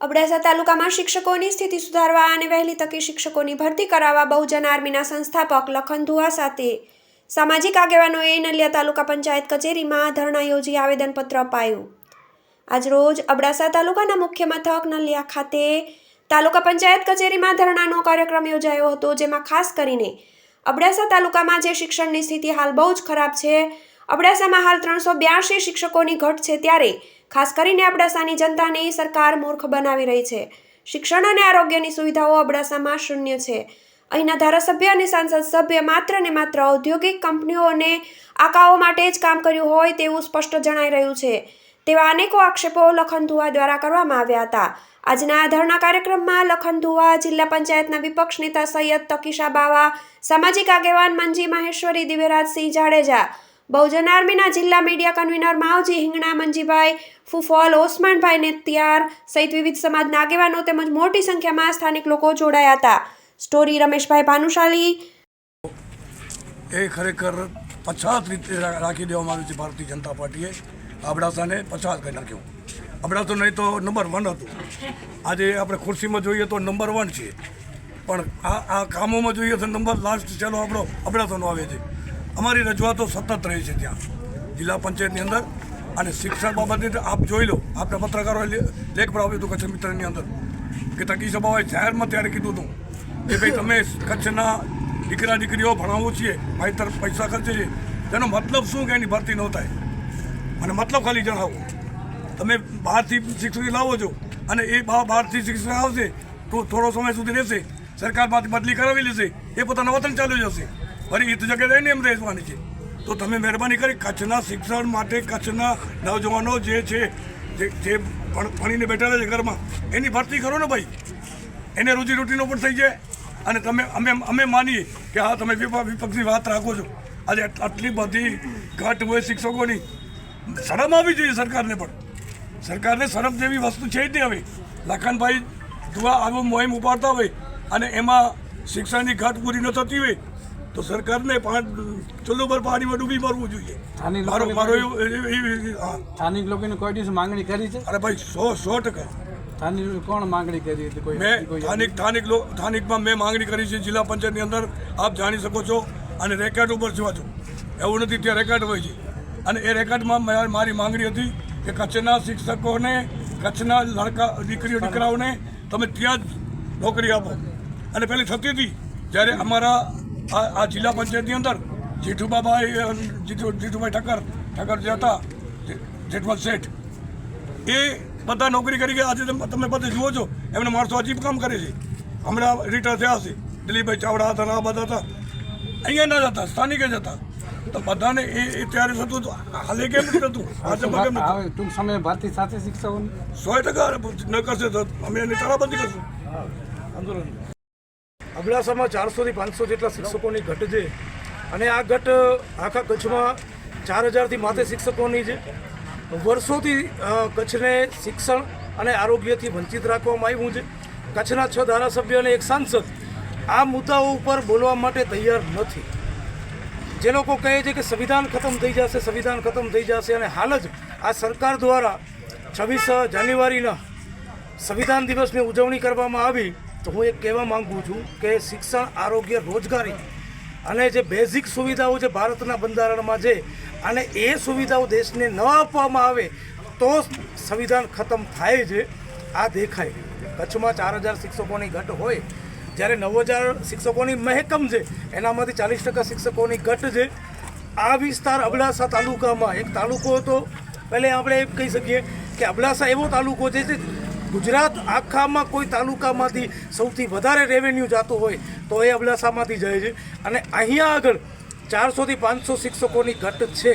અબડાસા તાલુકામાં શિક્ષકોની સ્થિતિ સુધારવા અને વહેલી તકે શિક્ષકોની ભરતી કરાવવા બહુજન આર્મીના સંસ્થાપક લખન ધુઆ સાથે સામાજિક આગેવાનોએ નલિયા તાલુકા પંચાયત કચેરીમાં ધરણા યોજી આવેદનપત્ર અપાયું. આજરોજ અબડાસા તાલુકાના મુખ્ય મથક નલિયા ખાતે તાલુકા પંચાયત કચેરીમાં ધરણાનો કાર્યક્રમ યોજાયો હતો, જેમાં ખાસ કરીને અબડાસા તાલુકામાં જે શિક્ષણની સ્થિતિ હાલ બહુ જ ખરાબ છે, અબડાસામાં હાલ ત્રણસો બ્યાસી શિક્ષકોની ઘટ છે ત્યારે ખાસ કરીને અબડાસાની જનતાને સરકાર મૂર્ખ બનાવી રહી છે. શિક્ષણ અને આરોગ્યની સુવિધાઓ અબડાસામાં શૂન્ય છે. અહીંના ધારાસભ્ય અને સાંસદ સભ્ય માત્ર ને માત્ર ઔદ્યોગિક કંપનીઓને આકાઓ માટે જ કામ કર્યું હોય તેવું સ્પષ્ટ જણાઈ રહ્યું છે. તેવા અનેકો આક્ષેપો લખનધુવા દ્વારા કરવામાં આવ્યા હતા. આજના આ ધરણા કાર્યક્રમમાં લખનધુવા જિલ્લા પંચાયતના વિપક્ષ નેતા સૈયદ તકીશા બાવા, સામાજિક આગેવાન મંજી મહેશ્વરી, દિવ્યરાજસિંહ જાડેજા બહુજન આર્મીના જિલ્લા મીડિયા કન્વીનર માવજી હિંગણા, મંજીભાઈ ફુફોલ ઓસમાનભાઈ નેતિયાર સહિત વિવિધ સમાજના આગેવાનો તેમજ મોટી સંખ્યામાં સ્થાનિક લોકો જોડાયા હતા. સ્ટોરી રમેશભાઈ ભાનુશાલી. એ ખરેખર પછાત રીતે રાખી દેવામાં આવ્યું છે ભારતીય જનતા પાર્ટીએ. અબડાસાને પછાત કરી નાખ્યું. અબડાસો નહીં તો નંબર વન હતું. આજે આપણે ખુરશીમાં જોઈએ તો નંબર વન છે. પણ આ આ કામોમાં જોઈએ તો નંબર લાસ્ટ ચાલો આપણો અબડાસાનો આવે છે. અમારી રજૂઆતો સતત રહી છે ત્યાં. જિલ્લા પંચાયતની અંદર અને શિક્ષણ બાબતે આપ જોઈ લો આપણે પત્રકારોએ લેખ પર આવ્યું હતું કચ્છ મિત્રની અંદર. કે તકી સભાએ જાહેરમાં ત્યારે કીધું હતું કે ભાઈ તમે કચ્છના દીકરા દીકરીઓ ભણાવો છીએ તરફ પૈસા ખર્ચે છે. તેનો મતલબ શું કે એની ભરતી ન થાય? અને મતલબ ખાલી જણાવો. તમે બહારથી શિક્ષક લાવો છો અને એ બહારથી શિક્ષક આવશે તો થોડો સમય સુધી રહેશે. સરકારમાંથી બદલી કરાવી લેશે. એ પોતાના વતન ચાલુ જશે. વળી એ જગ્યાએ રહીને એમ રહેવાની છે. તો તમે મહેરબાની કરી કચ્છના શિક્ષણ માટે કચ્છના નવજવાનો જે છે, જે જે ભણ- ભણીને બેઠેલા છે ઘરમાં, એની ભરતી કરો ને ભાઈ. એને રોજીરોટીનો પણ થઈ જાય. અને તમે, અમે અમે માનીએ કે હા, તમે વિપ- વિપક્ષની વાત રાખો છો. આજે આટલી બધી ઘટ હોય શિક્ષકોની. શરમ આવવી જોઈએ સરકારને પણ. સરકારને શરમ જેવી વસ્તુ છે જ નહીં હવે. લાખનભાઈ દુઆ આવું મોહિમ ઉપાડતા હોય અને એમાં શિક્ષણની ઘટ પૂરી ન થતી હોય તો સરકારને ચૂલો પર પાણીમાં ડૂબી મરવું જોઈએ. મારો મારો સ્થાનિક લોકોને કોઈ દિવસ માંગણી કરી છે? અરે ભાઈ સો સો ટકા. સ્થાનિક કોણ માંગણી કરી હતી? કોઈ મેં સ્થાનિક સ્થાનિક સ્થાનિકમાં મેં માંગણી કરી છે જિલ્લા પંચાયતની અંદર. આપ જાણી શકો છો અને રેકેટ ઉપર જોવા છો એવું નથી ત્યાં રેકેટ હોય છે. અને એ રેકેટમાં મેં- મારી માંગણી હતી કે કચ્છના શિક્ષકોને કચ્છના લડકા દીકરીઓ દીકરાઓને તમે ત્યાં જ નોકરી આપો. અને પેલી થતી હતી જ્યારે અમારા આ આ જિલ્લા પંચાયતની અંદર જેઠુબાભાઈ જીઠુ જીઠુભાઈ ઠક્કર ઠક્કર જે હતા જે- શેઠ એ બધા નોકરી કરી ગયા. આજે તમે તમે બધે જુઓ છો એમને માણસો અજીબ કામ કરે છે. હમણાં રિટાયર થયા છે. દિલીપભાઈ ચાવડા હતા ને આ બધા હતા. અહીંયા ના જતા સ્થાનિકે જ હતા તો બધાને એ એ ત્યારે થતું હતું. હાલે કેમ નથી થતું? આજે કેમ નથી હવે ટૂંક સમયે ભારતી સાથે શિક્ષકો સો ટકા ન કરશે તો અમે એની તાળાબંધી કરશું. અબડાસામાં ચારસોથી પાંચસો જેટલા શિક્ષકોની ઘટ છે. અને આ ઘટ આખા કચ્છમાં ચાર હજારથી માથે શિક્ષકોની છે. વર્ષોથી કચ્છને શિક્ષણ અને આરોગ્યથી વંચિત રાખવામાં આવ્યું છે. કચ્છના છ ધારાસભ્ય અને એક સાંસદ આ મુદ્દાઓ ઉપર બોલવા માટે તૈયાર નથી. જે લોકો કહે છે કે સંવિધાન ખતમ થઈ જશે, સંવિધાન ખતમ થઈ જશે અને હાલ જ આ સરકાર દ્વારા છવ્વીસ જાન્યુઆરીના સંવિધાન દિવસની ઉજવણી કરવામાં આવી. તો હું એક કહેવા માંગુ છું કે શિક્ષણ, આરોગ્ય, રોજગારી અને જે બેઝિક સુવિધાઓ જે ભારતના બંધારણમાં છે અને એ સુવિધાઓ દેશને ન આપવામાં આવે તો સંવિધાન ખતમ થાય છે, આ દેખાય કચ્છમાં ચાર હજાર શિક્ષકોની ઘટ હોય, જ્યારે નવ હજાર શિક્ષકોની મહેકમ છે, એનામાંથી ચાલીસ ટકા શિક્ષકોની ઘટ છે. આ વિસ્તાર અબડાસા તાલુકામાં, એક તાલુકો હતો. પહેલે આપણે એમ કહી શકીએ કે અબડાસા એવો તાલુકો છે જે ગુજરાત આખામાં કોઈ તાલુકામાંથી સૌથી વધારે રેવન્યુ જતું હોય તો એ અબડાસામાંથી જાય છે. અને અહીંયા આગળ ચારસોથી પાંચસો શિક્ષકોની ઘટ છે.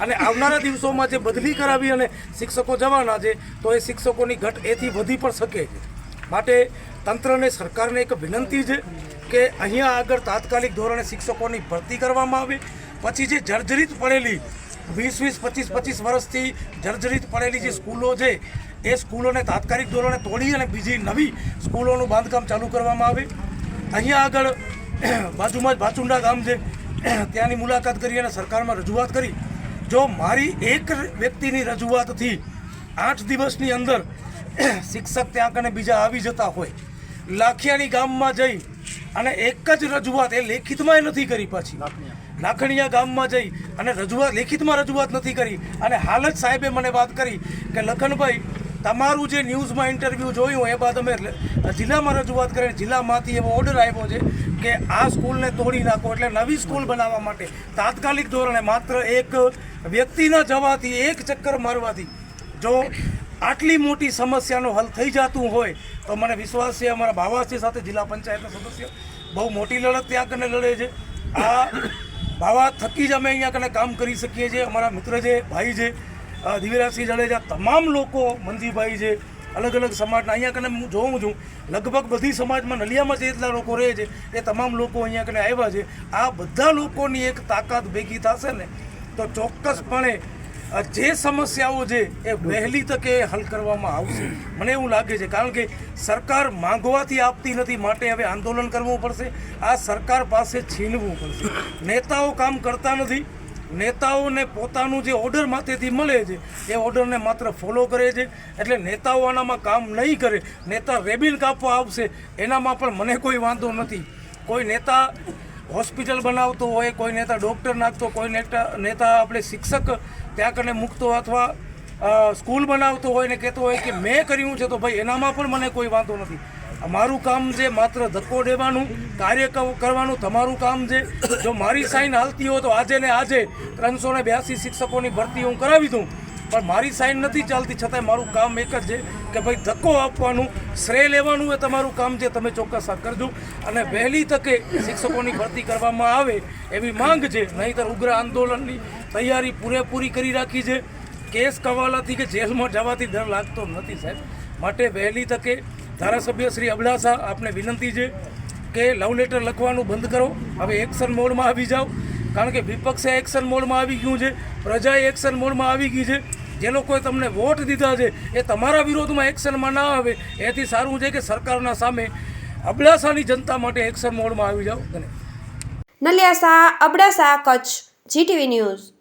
અને આવનારા દિવસોમાં જે બદલી કરાવી અને શિક્ષકો જવાના છે, તો એ શિક્ષકોની ઘટ એથી વધી પણ શકે છે. માટે તંત્રને, સરકારને એક વિનંતી છે કે અહીંયા આગળ તાત્કાલિક ધોરણે શિક્ષકોની ભરતી કરવામાં આવે. પછી જે જર્જરિત પડેલી વીસ વીસ પચીસ પચીસ વર્ષથી જર્જરિત પડેલી જે સ્કૂલો છે એ સ્કૂલોને તાત્કાલિક ધોરણે તોડી અને બીજી નવી સ્કૂલોનું બાંધકામ ચાલુ કરવામાં આવે. અહીંયા આગળ બાજુમાં જ ભાચુંડા ગામ છે. ત્યાંની મુલાકાત કરી અને સરકારમાં રજૂઆત કરી. જો મારી એક વ્યક્તિની રજૂઆતથી આઠ દિવસની અંદર શિક્ષક ત્યાં કને બીજા આવી જતા હોય. લાખિયાની ગામમાં જઈ અને એક જ રજૂઆત, એ લેખિતમાં નથી કરી પાછી. લાખણીયા ગામમાં જઈ અને રજૂઆત, લેખિતમાં રજૂઆત નથી કરી. અને હાલ જ સાહેબે મને વાત કરી કે, લખનભાઈ તમારું જે ન્યૂઝમાં ઇન્ટરવ્યૂ જોયું, એ બાદ અમે જિલ્લામાં રજૂઆત કરીને જિલ્લામાંથી એવો ઓર્ડર આવ્યો છે કે આ સ્કૂલને તોડી નાખો એટલે નવી સ્કૂલ બનાવવા માટે તાત્કાલિક ધોરણે માત્ર એક વ્યક્તિના જવાથી એક ચક્કર મારવાથી જો આટલી મોટી સમસ્યાનો હલ થઈ જતું હોય, તો મને વિશ્વાસ છે, અમારા ભાવાસી સાથે જિલ્લા પંચાયતના સદસ્ય, બહુ મોટી લડત ત્યાં કને લડે છે. આ ભાવા થકી જ અમે અહીંયા કને કામ કરી શકીએ છીએ. અમારા મિત્ર છે ભાઈ છે દિવ્યરાજસિંહ જાડેજા તમામ લોકો મનજીભાઈ છે, અલગ અલગ સમાજના. અહીંયા કને હું જોઉં છું, લગભગ બધી સમાજમાં નલિયામાં જેટલા લોકો રહે છે, એ તમામ લોકો અહીંયા કને આવ્યા છે. આ બધા લોકોની એક તાકાત ભેગી થશે ને, તો ચોક્કસપણે જે સમસ્યાઓ છે, એ વહેલી તકે હલ કરવામાં આવશે. મને એવું લાગે છે, કારણ કે સરકાર માંગવાથી આપતી નથી, માટે હવે આંદોલન કરવું પડશે. આ સરકાર પાસે છીનવું પડશે. નેતાઓ કામ કરતા નથી નેતાઓને પોતાનું જે ઓર્ડર માથેથી મળે છે, એ ઓર્ડરને માત્ર ફોલો કરે છે. એટલે નેતાઓ આનામાં કામ નહીં કરે. નેતા રેબિલ કાપવા આવશે, એનામાં પણ મને કોઈ વાંધો નથી. કોઈ નેતા હોસ્પિટલ બનાવતો હોય, કોઈ નેતા ડૉક્ટર નાખતો, કોઈ નેતા નેતા આપણે શિક્ષક, ત્યાં કને મૂકતો અથવા સ્કૂલ બનાવતો હોય ને કહેતો હોય કે મેં કર્યું છે તો ભાઈ એનામાં પણ મને કોઈ વાંધો નથી. મારું કામ છે માત્ર ધક્કો દેવાનું, કાર્ય કરવાનું, તમારું કામ છે. જો મારી સાઈન હાલતી હોય તો આજે ને આજે ત્રણસો ને બ્યાસી શિક્ષકોની ભરતી હું કરાવી દઉં. પણ મારી સાઈન નથી ચાલતી, છતાંય મારું કામ એક જ છે કે ભાઈ ધક્કો આપવાનું, શ્રેય લેવાનું એ તમારું કામ છે, તમે ચોક્કસ કરજો. અને વહેલી તકે શિક્ષકોની ભરતી કરવામાં આવે એવી માંગ છે. નહીંતર ઉગ્ર આંદોલનની તૈયારી પૂરેપૂરી કરી રાખી છે. કેસ કવાલાથી કે જેલમાં જવાથી ડર લાગતો નથી સાહેબ. માટે વહેલી તકે ધારાસભ્ય શ્રી અબડાસા, આપને વિનંતી છે કે લવ લેટર લખવાનું બંધ કરો. હવે એક્શન મોડમાં આવી જાઓ. કારણ કે વિપક્ષે એક્શન મોડમાં આવી ગયું છે. પ્રજાએ એક્શન મોડમાં આવી ગઈ છે. જે લોકોએ તમને વોટ દીધા છે, એ તમારા વિરોધમાં એક્શનમાં ના આવે. એથી સારું છે કે સરકારના સામે અબડાસાની જનતા માટે એક્શન મોડમાં આવી જાઓ. નલિયાસા, અબડાસા, કચ્છ, જીટીવી ન્યૂઝ.